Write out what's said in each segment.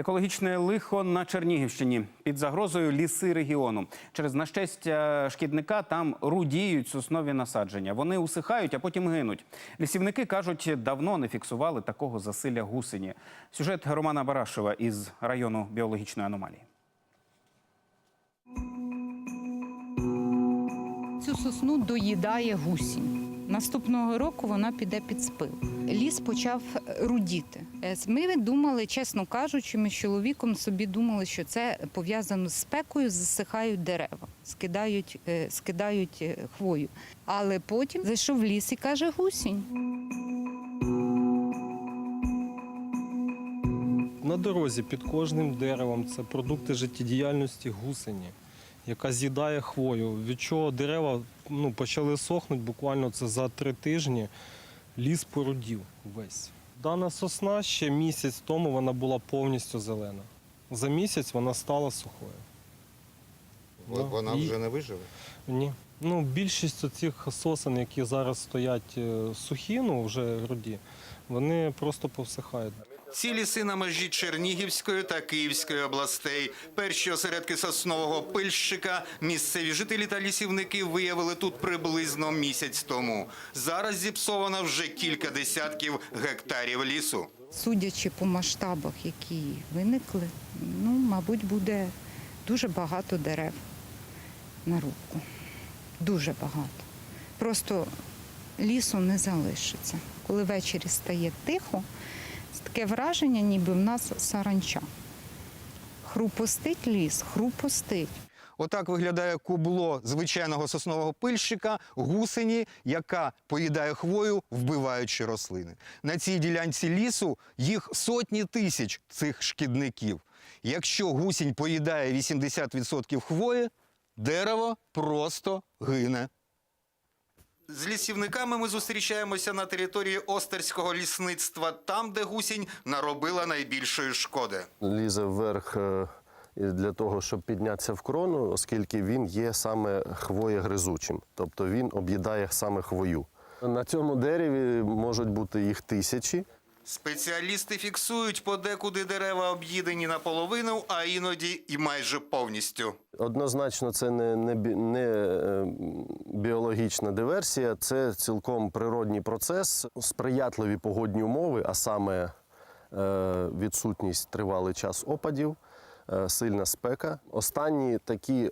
Екологічне лихо на Чернігівщині під загрозою ліси регіону. Через нашестя шкідника там рудіють соснові насадження. Вони усихають, а потім гинуть. Лісівники кажуть, давно не фіксували такого засилля гусені. Сюжет Романа Барашева із району біологічної аномалії. Цю сосну доїдає гусінь. Наступного року вона піде під спил. Ліс почав рудіти. Е, Ми думали, чесно кажучи, ми з чоловіком собі думали, що це пов'язано з спекою, засихають дерева, скидають, е, скидають е, хвою. Але потім зайшов ліс і каже гусінь. На дорозі під кожним деревом це продукти життєдіяльності гусені, яка з'їдає хвою, від чого дерева ну, почали сохнути буквально це за три тижні. Ліс порудів весь. Дана сосна ще місяць тому вона була повністю зелена. За місяць вона стала сухою. Вон- Вона І- вже не виживе. Ні. Ну, більшість цих сосен, які зараз стоять е, сухі, ну вже руді, вони просто повсихають. Ці ліси на межі Чернігівської та Київської областей. Перші осередки соснового пильщика місцеві жителі та лісівники виявили тут приблизно місяць тому. Зараз зіпсовано вже кілька десятків гектарів лісу. Судячи по масштабах, які виникли, ну, мабуть, буде дуже багато дерев на руку. Дуже багато. Просто лісу не залишиться. Коли ввечері стає тихо, таке враження, ніби в нас саранча. Хрупостить ліс, хрупостить. Отак виглядає кубло звичайного соснового пильщика, гусені, яка поїдає хвою, вбиваючи рослини. На цій ділянці лісу їх сотні тисяч цих шкідників. Якщо гусінь поїдає 80% хвої, дерево просто гине. З лісівниками ми зустрічаємося на території Остерського лісництва, там, де гусінь наробила найбільшої шкоди. лізе вверх е, для того, щоб піднятися в крону, оскільки він є саме хвоєгризучим, тобто він об'їдає саме хвою. На цьому дереві можуть бути їх тисячі. Спеціалісти фіксують подекуди дерева об'їдені наполовину, а іноді і майже повністю. Однозначно, це не, не, не е, біологічна диверсія, це цілком природній процес, сприятливі погодні умови, а саме е, відсутність тривалий час опадів, е, сильна спека. Останні такі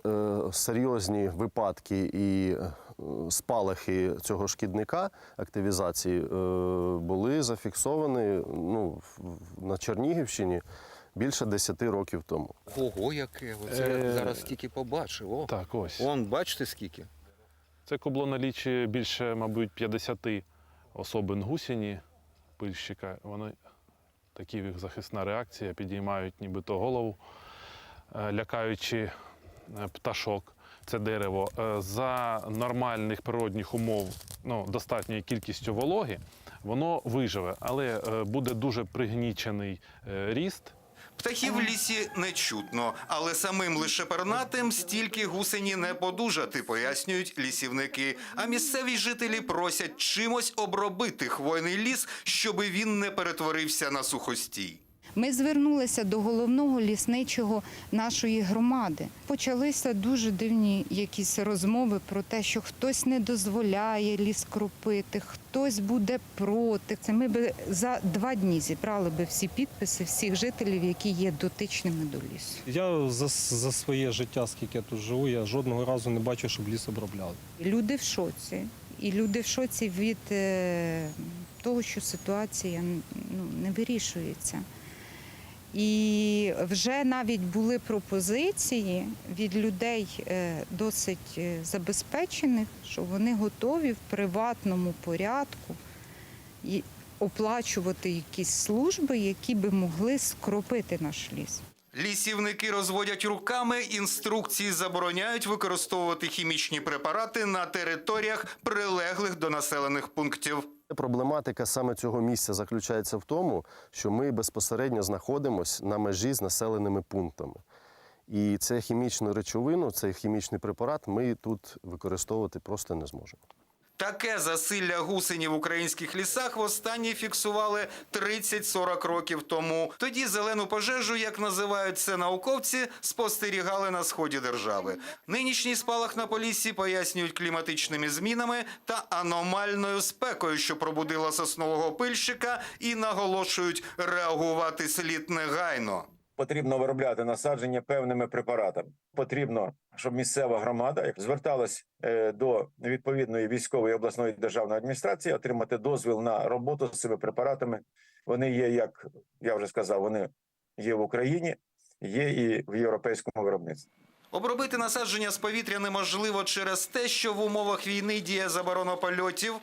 серйозні випадки і спалахи цього шкідника активізації е, були зафіксовані ну, на Чернігівщині більше 10 років тому. Ого, яке! Оце Е, я зараз тільки побачив. О, Так, ось. Он, бачите скільки? Це кубло налічує більше, мабуть, 50 особин гусені, пильщика. Вони такі в їх захисна реакція, підіймають нібито голову, е, лякаючи е, пташок. Це дерево Е, за нормальних природних умов, ну, достатньою кількістю вологи, воно виживе, але е, буде дуже пригнічений е, ріст. Птахів в лісі не чутно, але самим лише пернатим стільки гусені не подужати, пояснюють лісівники. А місцеві жителі просять чимось обробити хвойний ліс, щоби він не перетворився на сухостій. Ми звернулися до головного лісничого нашої громади. Почалися дуже дивні якісь розмови про те, що хтось не дозволяє ліс кропити, хтось буде проти. Це ми би за два дні зібрали би всі підписи всіх жителів, які є дотичними до лісу. Я за, за своє життя, скільки я тут живу, я жодного разу не бачив, щоб ліс обробляли. Люди в шоці, і люди в шоці від е, того, що ситуація ну, не вирішується. І вже навіть були пропозиції від людей е, досить е, забезпечених, що вони готові в приватному порядку оплачувати якісь служби, які би могли скропити наш ліс. Лісівники розводять руками, інструкції забороняють використовувати хімічні препарати на територіях, прилеглих до населених пунктів. Проблематика саме цього місця заключається в тому, що ми безпосередньо знаходимося на межі з населеними пунктами. І це хімічну речовину, цей хімічний препарат ми тут використовувати просто не зможемо. Таке засилля гусені в українських лісах востаннє фіксували 30-40 років тому. Тоді зелену пожежу, як називають це науковці, спостерігали на сході держави. Нинішній спалах на поліссі пояснюють кліматичними змінами та аномальною спекою, що пробудила соснового пильщика, і наголошують реагувати слід негайно. Потрібно виробляти насадження певними препаратами. Потрібно, щоб місцева громада як зверталась е, до відповідної військової обласної державної адміністрації, отримати дозвіл на роботу з цими препаратами. Вони є, як я вже сказав, вони є в Україні, є і в європейському виробництві. Обробити насадження з повітря неможливо через те, що в умовах війни діє заборона польотів,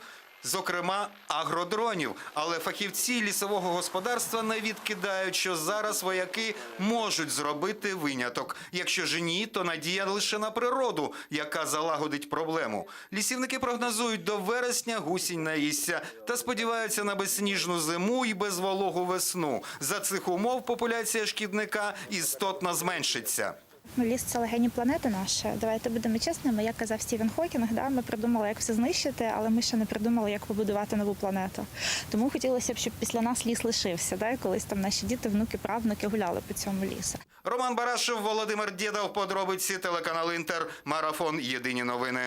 зокрема агродронів. Але фахівці лісового господарства не відкидають, що зараз вояки можуть зробити виняток. Якщо ж ні, то надія лише на природу, яка залагодить проблему. Лісівники прогнозують до вересня гусінь наїсться та сподіваються на безсніжну зиму і безвологу весну. За цих умов популяція шкідника істотно зменшиться. Ліс це легені планети наша. Давайте будемо чесними. Як казав Стівен Хокінг, да, ми придумали, як все знищити, але ми ще не придумали, як побудувати нову планету. Тому хотілося б, щоб після нас ліс лишився, да, колись там наші діти, внуки, правнуки гуляли по цьому лісу. Роман Барашев, Володимир Дєдов, подробиці, телеканал Інтер, Марафон, Єдині новини.